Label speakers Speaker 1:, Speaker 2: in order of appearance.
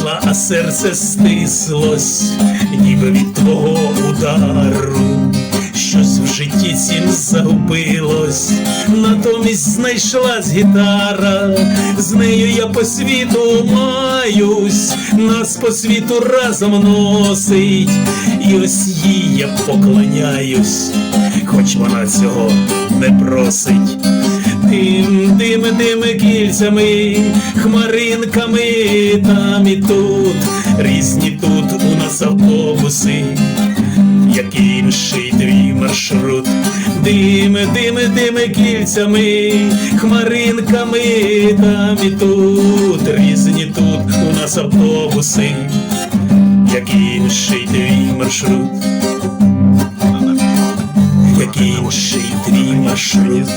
Speaker 1: вийшла, а серце стислось, ніби від твого удару. Щось в житті цім загубилось, натомість знайшлась гітара, з нею я по світу маюсь, нас по світу разом носить, і ось їй я поклоняюсь, хоч вона цього не просить. Дим, дим, дим кільцями, хмаринками там і тут, різні тут у нас автобуси, як інший твій маршрут. Дим, дим, дим кільцями, хмаринками там і тут, різні тут у нас автобуси, як інший твій маршрут, як інший твій маршрут.